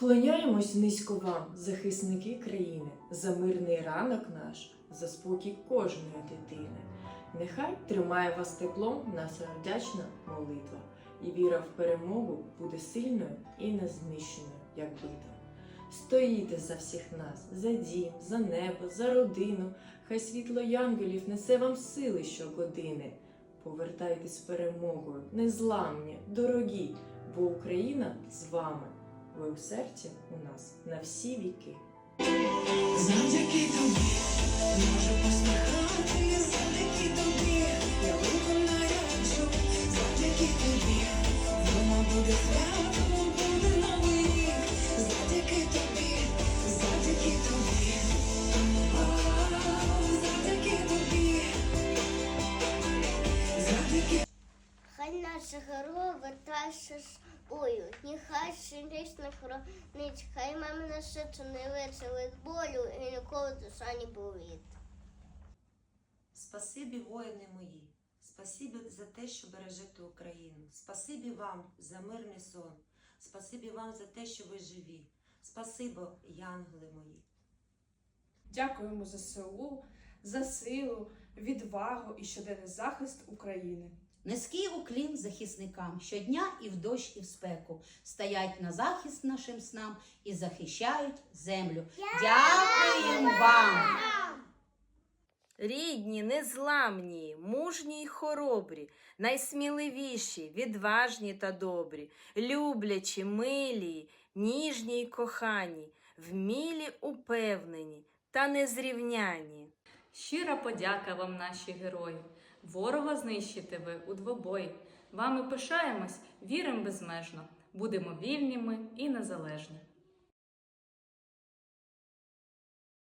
Вклоняємось низько вам, захисники країни, за мирний ранок наш, за спокій кожної дитини. Нехай тримає вас теплом наша вдячна молитва, і віра в перемогу буде сильною і незнищеною, як битва. Стоїте за всіх нас, за дім, за небо, за родину. Хай світло янголів несе вам сили щогодини. Повертайтесь перемогою, незламні, дорогі, бо Україна з вами. Ви у серці у нас на всі віки. Завдяки тобі можу посміхати, завдяки тобі я лихо наряджу, завдяки тобі вдома буде свято, буде новий рік, завдяки тобі, завдяки тобі, Вау, завдяки тобі, завдяки. Хай наші герої вертаються з бою, нехай щорічно хранить, хай серце не литься від болю і ніколи душа не болить. Спасибі, воїни мої, спасибі за те, що бережете Україну. Спасибі вам за мирний сон. Спасибі вам за те, що ви живі. Спасибо, янголи мої. Дякуємо ЗСУ за силу, відвагу і щоденний захист України. Низький уклін захисникам щодня і в дощ, і в спеку стоять на захист нашим снам і захищають землю. Дякуємо вам! Рідні, незламні, мужні й хоробрі, найсміливіші, відважні та добрі, люблячі, милі, ніжні й кохані, вмілі, упевнені та незрівняні. Щира подяка вам, наші герої. Ворога знищите ви у двобой. Вами пишаємось, віримо безмежно. Будемо вільними і незалежні.